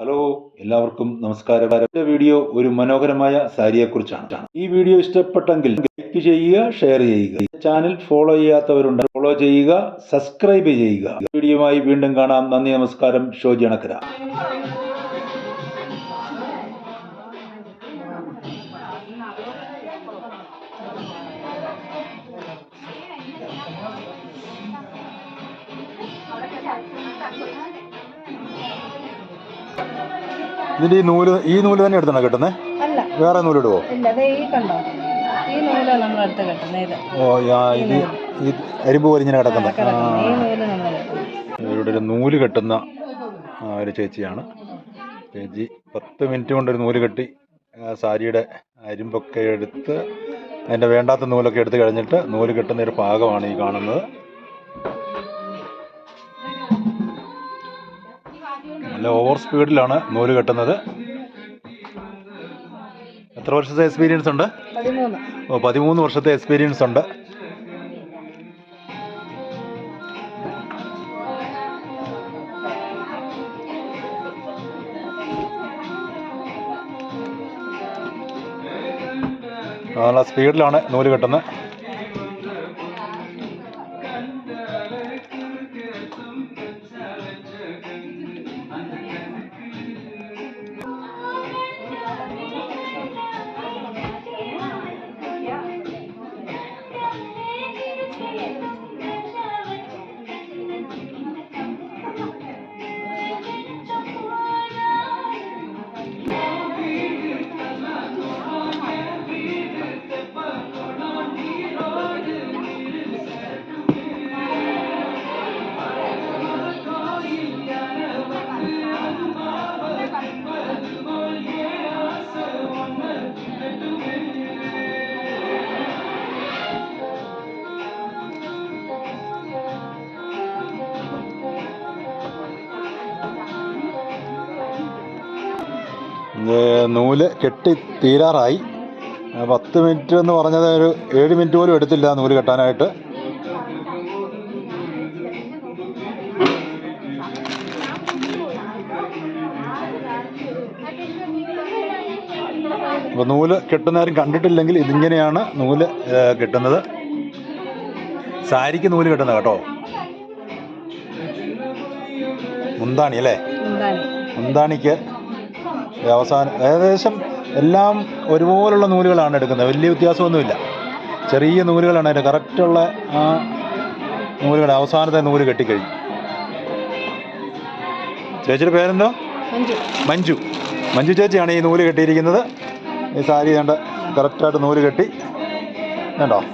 Hello എല്ലാവർക്കും നമസ്കാരം. Video ഒരു മനോഹരമായ സാരിയെക്കുറിച്ചാണ്. ഈ വീഡിയോ ഇഷ്ടപ്പെട്ടെങ്കിൽ ലൈക്ക് ചെയ്യുക ഷെയർ ചെയ്യുക. ചാനൽ ഫോളോ ചെയ്യാത്തവരുണ്ട് ഫോളോ ചെയ്യുക സബ്സ്ക്രൈബ് ചെയ്യുക. വീഡിയോയുമായി വീണ്ടും കാണാം. നന്ദി നമസ്കാരം. ഷോജി അണക്കര. ഇതിന്റെ ഈ നൂൽ ഈ നൂൽ തന്നെ എടുത്തണോ കിട്ടുന്നത് അല്ല. വേറെ നൂൽ ഇല്ല ദേ ഈ കണ്ടോ? ഈ നൂലാണ് നമ്മൾ കെട്ടുന്നത് ഇത്. ഓ യാ- ഇത് ഈ അരിമ്പ് പൊരിഞ്ഞിനെ കിടക്കുന്ന. കിടക്കുന്നത് ഈ നൂൽ നമ്മൾ ഇവിടെ ഒരു നൂൽ കെട്ടുന്ന ആ, ഒരു ചേച്ചിയാണ്. ചേച്ചി പത്ത് മിനിറ്റ് കൊണ്ട് ഒരു നൂൽ കെട്ടി ആ, സാരിയുടെ അരിമ്പൊക്കെ എടുത്ത് അതിന്റെ വേണ്ടാത്ത നൂലൊക്കെ എടുത്ത് കഴിഞ്ഞിട്ട് നൂൽ കെട്ടുന്ന ഒരു ഭാഗമാണ് ഈ കാണുന്നത്. നല്ല ഓവർ സ്പീഡിലാണ് നൂൽ കെട്ടുന്നത്. എത്ര വർഷത്തെ എക്സ്പീരിയൻസ് ഉണ്ട്? ഓ പതിമൂന്ന് വർഷത്തെ എക്സ്പീരിയൻസ് ഉണ്ട്. നല്ല സ്പീഡിലാണ് നൂൽ കെട്ടുന്നത്. നൂൽ കെട്ടി തീരാറായി. പത്ത് മിനിറ്റ് എന്ന് പറഞ്ഞത് ഒരു ഏഴ് മിനിറ്റ് പോലും എടുത്തില്ല നൂൽ കെട്ടാനായിട്ട്. അപ്പോൾ നൂൽ കെട്ടുന്നവരും കണ്ടിട്ടില്ലെങ്കിൽ ഇതിങ്ങനെയാണ് നൂൽ കെട്ടുന്നത്. സാരിക്ക് നൂൽ കെട്ടുന്നത് കേട്ടോ. മുന്താണി അല്ലേ? മുന്താണിക്ക് അവസാനം ഏകദേശം എല്ലാം ഒരുപോലുള്ള നൂലുകളാണ് എടുക്കുന്നത്. വലിയ വ്യത്യാസമൊന്നുമില്ല. ചെറിയ നൂലുകളാണ് അതിന്റെ കറക്റ്റുള്ള ആ നൂലുകൾ അവസാനത്തെ നൂൽ കെട്ടിക്കഴിഞ്ഞു. ചേച്ചിയുടെ പേരെന്തോ? മഞ്ജു. മഞ്ജു ചേച്ചിയാണ് ഈ നൂൽ കെട്ടിയിരിക്കുന്നത്. ഈ സാരി കണ്ട് കറക്റ്റായിട്ട് നൂൽ കെട്ടി. കണ്ടോ?